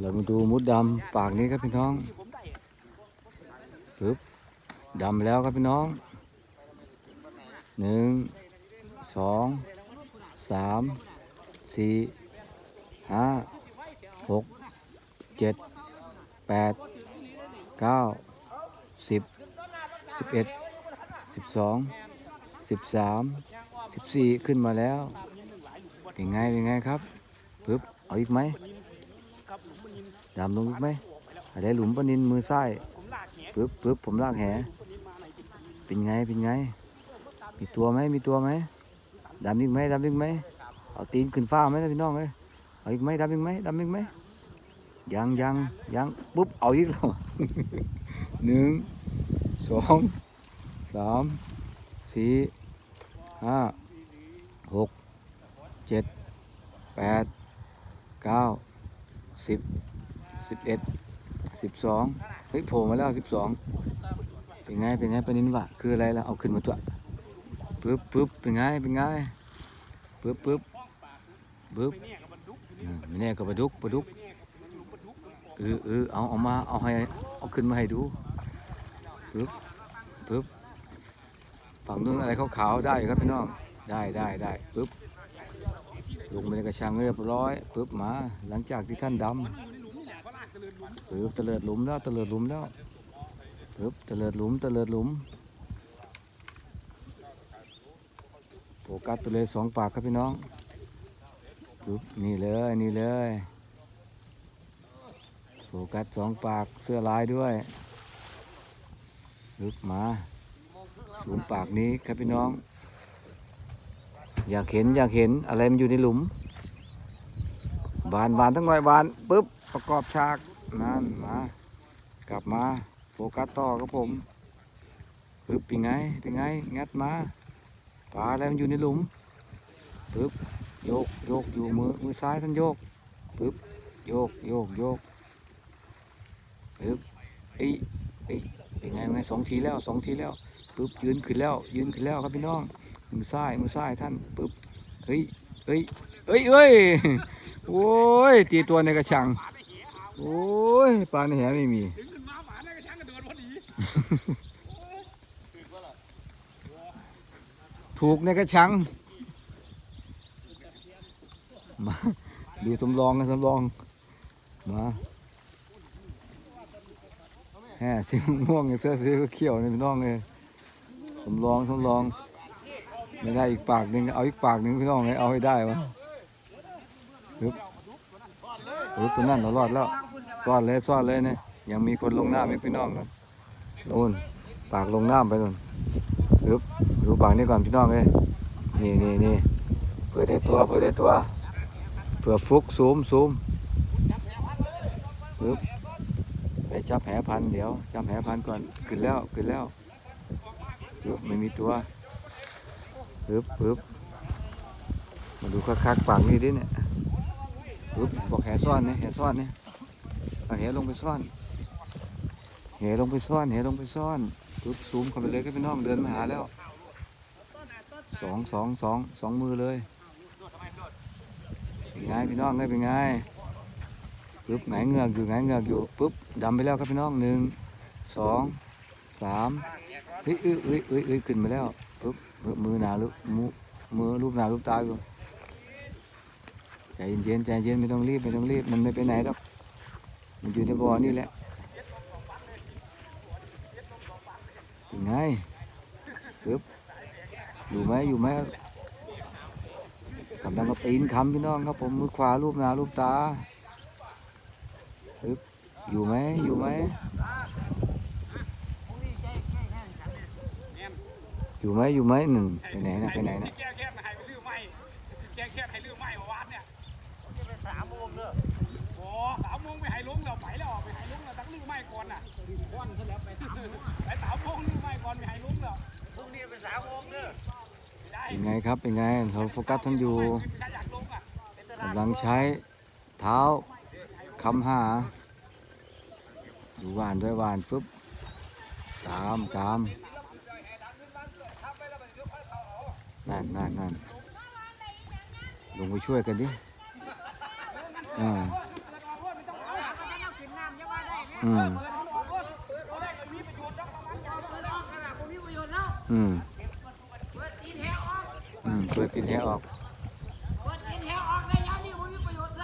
เรามาดูมุดดำปากนี้ครับพี่น้องปึ๊บดำแล้วครับพี่น้องหนึ่งสองสามสี่ห้าหกเจ็ดแปดเก้าสิบสิบเอ็ดสิบสองสิบสามสิบสี่ขึ้นมาแล้ว เป็นไง เป็นไงครับปึ๊บเอาอีกไหม ดำลงอีกไหมอะไรหลุมปะนินมือซ้ายปึ๊บปึ๊บผมลากแหเป็นไงเป็นไง มีตัวไหมมีตัวไหมดำอีกไหมดำอีกไหมเอาตีนขึ้นฟ้าไหมล่ะพี่น้องเอ้ยเอาอีกไหมดำอีกไหมดำอีกไหมยังยังยังปุ๊บเอาอีกแล้วหนึ่งสองสามสี่ห้าหกเจ็ดแปดเก้าสิบ สิบเอ็ดสิบสองเฮ้ยโผล่มาแล้วสิบสองเป็นไงเป็นไงปนินวะคืออะไรล่ะเอาขึ้นมาตัวปึ๊บปึ๊บเป็นไงเป็นไงปึ๊บปึ๊บปึ๊บไม่แน่ก็ปลาดุกปลาดุกเออเออเอาเอามาเอาให้เอาขึ้นมาให้ดูปึ๊บปึ๊บฝั่งนู้นอะไรขาวๆได้ครับพี่น้องได้ได้ได้ปึ๊บลงไปในกระชังเรียบร้อยปึ๊บมาหลังจากที่ท่านดำ ปึ๊บตะเลิดหลุมแล้วตะเลิดหลุมแล้วปึ๊บตะเลิดหลุมตะเลิดหลุมโฟกัสไปเลยสองปากครับพี่น้องปึ๊บนี่เลยนี่เลยโฟกัสสองปากเสื้อลายด้วยปึ๊บมาหลุมปากนี้ครับพี่น้อง อยากเห็นอยากเห็นอะไรมันอยู่ในหลุมบานบานทั้งหน่อยบานปึ๊บประกอบฉาก นั่นมากลับมาโฟกัสต่อครับผมปึ๊บเป็นไงเป็นไงงัดมาปลาอะไรมันอยู่ในหลุมปึ๊บโยกโยกอยู่มือมือซ้ายท่านโยกปึ๊บโยกโยกโยกปึ๊บเอ้ยเอ้ยเป็นไงเป็นไงสองทีแล้วสองทีแล้วปึ๊บยืนขึ้นแล้วยืนขึ้นแล้วครับพี่น้องมือซ้ายมือซ้ายท่านปึ๊บเฮ้ยเฮ้ยเฮ้ยเฮ้ยโอ้ยตีตัวในกระชัง โอ้ยปลาในแหไม่มี ดึงขึ้นมาหมาในกระชังกระโดดพอดีถูกในกระชังมาดูสำรองกันสำรองมาแหมสีม่วงเสื้อสีเขียวนี่พี่น้องเลยสำรองสำรองไม่ได้อีกปากหนึ่งเอาอีกปากหนึ่งพี่น้องเลยเอาให้ได้วะปึ๊บปึ๊บตัวนั่นเรารอดแล้ว ซ่อนเลยซ่อนเลยเนี่ยยังมีคนลงน้ำอีกพี่น้องครับโน่นปากลงน้ำไปนู่นปึ๊บดูปากนี้ก่อนพี่น้องเลยนี่นี่นี่เปิดได้ตัวเปิดได้ตัวเผื่อฟุกซูมซูมปึ๊บไปจับแหพันเดี๋ยวจับแหพันก่อนขึ้นแล้วขึ้นแล้วปึ๊บไม่มีตัวปึ๊บปึ๊บมาดูคักๆปากนี่ดิเนี่ยปึ๊บบอกแหซ่อนเนี่ยแหซ่อนเนี่ย เอาแหลงไปซ่อนแหลงไปซ่อนแหลงไปซ่อนปึ๊บซูมเข้าไปเลยก็พี่น้องเดินมาหาแล้วสองสองสองสองมือเลยเป็นไงพี่น้องได้เป็นไงปึ๊บไหนเงือกอยู่ไหนเงือกอยู่ปึ๊บดำไปแล้วครับพี่น้องหนึ่งสองสามเฮ้ยเอ้ยเอ้ยเอ้ยเอ้ยขึ้นมาแล้วปึ๊บมือหนาลูกมือมือรูปหนารูปตาอยู่ใจเย็นใจเย็นไม่ต้องรีบไม่ต้องรีบมันไม่ไปไหนหรอก มันอยู่ในบ่อนี่แหละเป็นไงปึ๊บอยู่ไหมอยู่ไหมกำลังก็ตีนคำพี่น้องครับผมมือขวารูปหนารูปตาปึ๊บอยู่ไหมอยู่ไหมอยู่ไหมอยู่ไหมหนึ่งไปไหนนะไปไหนนะแก้แค่ให้ลื้อไม้แก้แค่ให้ลื้อไม้เมื่อวานเนี่ยสามโมงเด้อโอ้ สามโมงไปให้ลุงเราไปแล้วไปให้ลุงเราตั้งลื้อไม้ก่อนน่ะควันซะแล้วไปสามโมงไปสามโมงลื้อไม้ก่อนไปให้ลุงแล้วพรุ่งนี้เป็นสามโมงเด้อได้เป็นไงครับเป็นไงเราโฟกัสท่านอยู่ถ้าอยากลงอะกำลังใช้เท้าคำหาดูหวานด้วยหวานปุ๊บตามตามนั่นนั่นนั่นลงไปช่วยกันดิอ่า อืมอืมอืมเปิดตินแหออก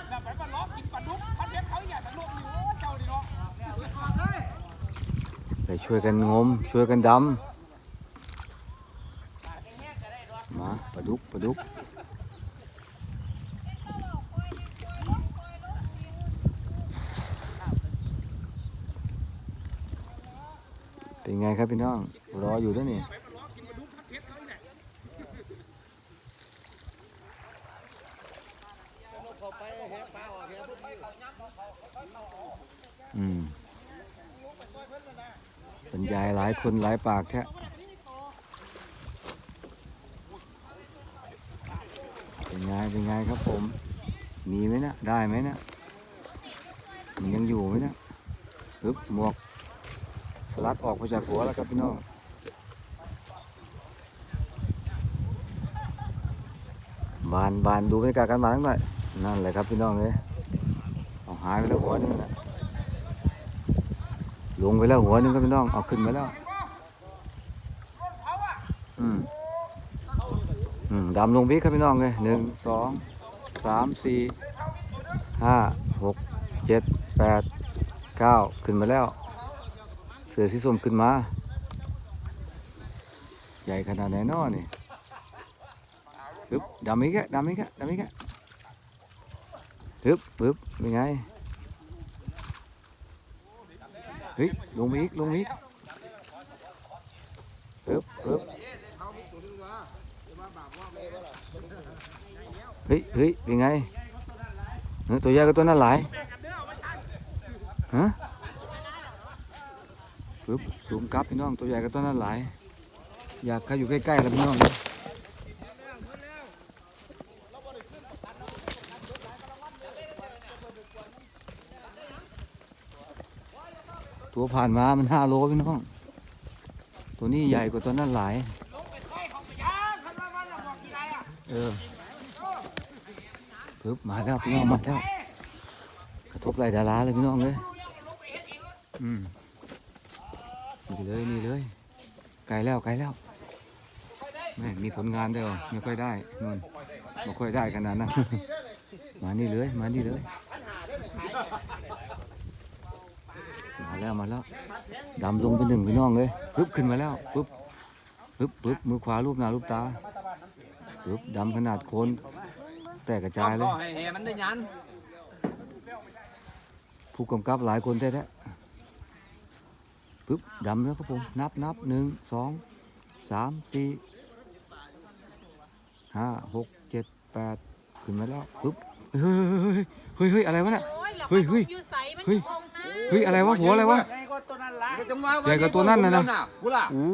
แล้วไปมาล้อกินปลาดุกพันเด็กเขาอยากจะลงอยู่เจ้าดิเนาะไปช่วยกันงม ช่วยกันดำมาปลาดุกปลาดุก เป็นไงครับพี่น้อง รออยู่ด้วยนี่ไปมาล้อกินปลาดุกพันเด็กเขาเนี่ยอืมบรรยายหลายคนหลายปากแท้เป็นไงเป็นไงครับผม มีไหมนะได้ไหมนะมันยังอยู่ไหมนะปึ๊บหมวก ลัดออกมาจากหัวแล้วครับพี่น้องบานบานดูบรรยากาศกันมาทั้งหน่อยนั่นแหละครับพี่น้องเลยเอาหายไปแล้วหัวหนึงนะลงไปแล้วหัวหนึงครับพี่น้องเอาขึ้นมาแล้วอืมอืมดำลงพีกครับพี่น้องเลยหนึ่งสองสามสี่ห้าหกเจ็ดแปดเก้าขึ้นมาแล้ว สือสีส้มขึ้นมา ใหญ่ขนาดไหนน้อนี่ปึ๊บดำอีกแกดำอีกแกดำอีกแกปึ๊บปึ๊บเป็นไงเฮ้ยลงมาอีกลงมาอีกปึ๊บปึ๊บเฮ้ยเฮ้ยเป็นไงเออตัวใหญ่ก็ตัวนั้นหลายฮะ ปึ๊บสูงกลับพี่น้องตัวใหญ่ก็ตัวนั้นหลาย อยากเข้าอยู่ใกล้ๆแล้วพี่น้องตัวผ่านมามันห้าโลพี่น้อง ตัวนี้ใหญ่กว่าตัวนั้นหลาย เออปึ๊บมาแล้วพี่น้องมาแล้วกระทบไหลดาราเลยพี่น้องเลยอืม นี่เลยนี่เลยไกลแล้วไกลแล้วแม่มีผลงานด้วยเหรอไม่ค่อยได้นู่นไม่ค่อยได้ขนาดนั้นมานี่เลยมานี่เลยมาแล้วมาแล้วดำลงไปหนึ่งพี่น้องเลยปึ๊บขึ้นมาแล้วปึ๊บปึ๊บปึ๊บมือขวารูปหน้ารูปตาปึ๊บดำขนาดโคนแตกกระจายเลยให้แห่มันได้ยันผู้กำกับหลายคนแท้ๆ ปึ๊บดำแล้วครับผม นับนับหนึ่งสองสามสี่ห้าหกเจ็ดแปดขึ้นมาแล้วปึ๊บเฮ้ยเฮ้ยเฮ้ยเฮ้ยอะไรวะเนี่ยเฮ้ยเฮ้ยอยู่ใสมันเฮ้ยคงนะเฮ้ยอะไรวะหัวอะไรวะจังหวะใหญ่กว่าตัวนั่นน่ะนะกูล่ะโอ้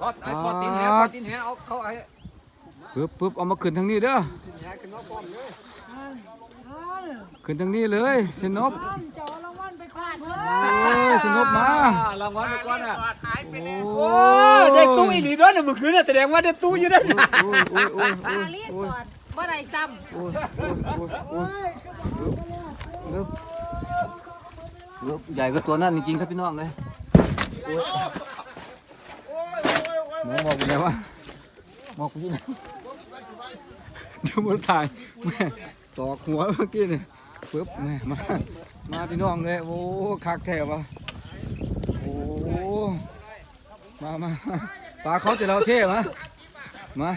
ทอดไอ้ทอดตีนแหทอดตีนแหเอาเขาไอ้ปึ๊บปึ๊บเอามาขึ้นทางนี้เด้อขึ้นทางนี้เลยสนบพลาดเถ โอ้ยสนบมารางวัลไปก่อนอะโอ้ได้ตู้อีหลีด้วยน่ะเมื่อคืนน่ะแสดงว่าได้ตู้อยู่ด้วยนะโอ้ยโอ้ยโอ้ยโอ้ปายรีสอร์ทบ่ได้ซ้โอ้ยโอ้ยโอ้ยโอ้ยเร็วเร็วใหญ่ก็ตัวนั่นจริงๆครับพี่น้องเลยโอ้ยหมอบอกกูแล้วว่าบอกกูที่ไหนเดี๋ยวมันถ่ายแม่ตอกหัวเมื่อกี้นี่ปึ๊บแม่มา มาพี่น้องเลยโอ้คักแท้วะโอ้มามาปลาเขาจะเราเท่มามา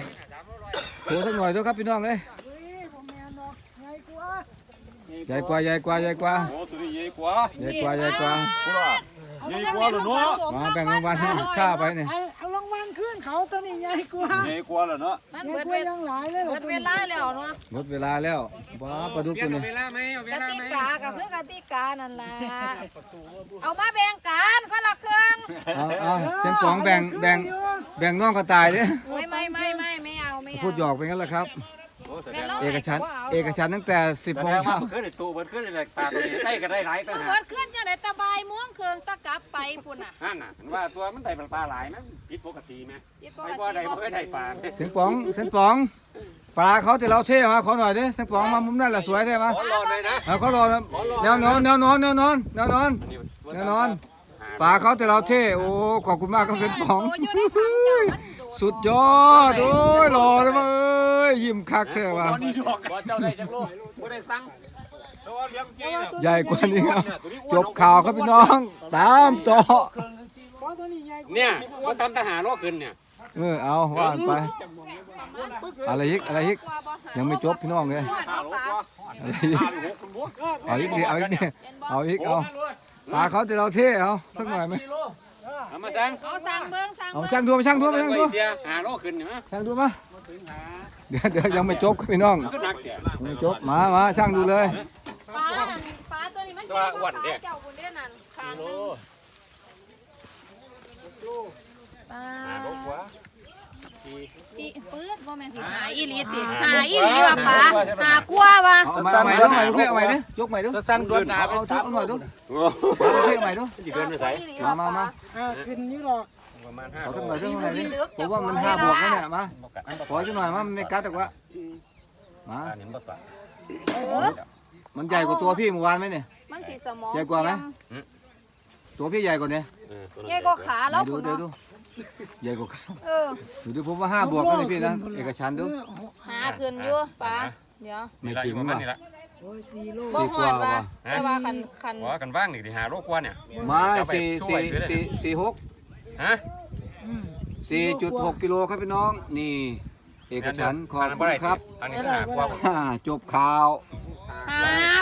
โชว์สักหน่อยด้วยครับพี่น้องเลยใหญ่กว่าใหญ่กว่าใหญ่กว่าโอ้ตัวนี้ใหญ่กว่าำใหญ่กว่าใหญ่กว่ากูล่ะใหญ่กว่าเลยเนาะมาแบ่งรางวัลให้ข้าไปเนี่ย เอาเอารางวัลขึ้นเขาตัวนี้ใหญ่กว่าใหญ่กว่าเลยเนาะมันใหญ่เบิดกเวว่าลายังหลายเลยเหรเบิอดเวลาแล้วเนาะหมดเวลาแล้วบ้าปลาดุกตัวนี้ เวลาไหมเอาเวกลาติไหมกาก็คือกติกานั่นล่ะเอามาแบ่งกันคนละครึ่งเอาเอาเส้นปองแบ่งแบ่งแบ่งน้องกระต่ายดิไม่ไม่ไม่ไม่ไม่เอาไม่เอาพูดหยอกไปงั้นแหละครับโอ้ แสดแม่งนเราเอกชันท์ให้บ่าเอกชันท์ตั้งแต่สิบแสโมดงงว่าเช้ามันขึ้นในตู้มันขึ้นในปลาตัวนี้ใส่ก็ได้หลายต่างคือหาเบิกดขึ้นจังได๋ตะบายม่วงเคืองตะกลับไปพุ่นน่ะนั่นน่ะเห็นว่าตัวมันได้ปลาหลายนะผิดปกติไหมที่ปไปกว่าได้ติบ่เคยได้ปลาเสียงป๋องเสียงป๋องปลาเขาแต่เราเท่มาขอหน่อยดิเสียงป๋องมามุมนั่นแหละสวยได้ไหมขอรอหน่อยนะเอาเขารอนะแนวนอนแนวนอนแนวนอนแนวนอนอันนี้แน่นอนปลาเขาแต่เราเท่โอ้ขอบคุณมากครับเสียงป๋องโอยู่ในถังเจ้ามันโด สุดยอดโอ้ยหล่อเลยมาเอ้ยยิ้มคักเท่ว่ะนี่ดอกบ่เจ้าได้จักโลบ่ได้สั่งตัวเลี้ยงเจ๊เนี่ยใหญ่กว่านี้ครับจบข่าวครับพี่น้อง ตามต่อเพราะตัวนี้ใหญ่กว่าเนี่ยบ่ทำทหารโลขึ้นเนี่ยเออเอาว่านไป อะไรอีกอะไรอีกกว่าบ่หายังไม่จบพี่น้องเลยฮอดบ่ปลาอะไรอีกเอาอีกดิเอาอีกดิเอาอีกเอาปลาเขาแต่เราเท่เอาสักหน่อยไหม เอามาสั่งเอาสั่งเบิ่งสั่งเอาเบิ่งช่างดูมาช่างดูมาช่างดูเสียหาโลขึ้นนี่มั้ยช่างดูมาเดี๋ยวเดี๋ยวยังไม่จบครับพี่น้องก็หนักแต่ยังไม่จบมามาช่างดูเลยปลาอันปลาตัวนี้มันใหญ่กว่าปลาเจ้าบุญเด้นั่นคางหนึงปลา หาโลกว่าอีปื๊ดบ่แม่นสิหาอีหลีติหาอีหลีว่ะปลาหากลัวว่ะ เอามาใหม่ดูใหม่ดูพี่เอาใหม่ดิยกใหม่ดูสั่งด่วนหนาเอาเอาเอาหน่อยดูโอ้เอาพี่เอาใหม่ดูสิเดินไปไสอีหลีมาว่ะมามาอ่าขึ้นอยู่ดอกประมาณขอ5สักโลหน่อยสักหน่อยดิผมว่ามันห้าบวกแล้วเนี่ยมาขอสักหน่อยมามันไม่กัดหรอกวะมาอันนี้บ่ปลาเออมันใหญ่กว่าตัวพี่เมื่อวานไหมเนี่ยมันสิสมองใหญ่กว่าไหมเสื่อตัวพี่ใหญ่กว่าเนี่ยเออตัวนั้นใหญ่กว่าขาแล้วดูพุ่นดูเนาะดู ใหญ่กว่าเขาเออดูดิผมว่าห้าบวกแล้วนี่พี่นะเอกชันท์ดูหาขึ้นอยู่ปลาเดี๋ยวไม่นี่ละอถึยู่งประมาณว่ะนี้ละโอ้ยสี่โลบ่ฮอดว่าว่ะ แต่ว่าคันคันว่ากันบ้างนี่สิหาโลกว่าเนี่ยมาสี่สี่สี่สี่หกฮะสี่จุดหกกิโลครับพี่น้อง นี่ เอกชันท์ขอบคุณครับ อันนี้ก็หากว่า อ่าจบข่าวหา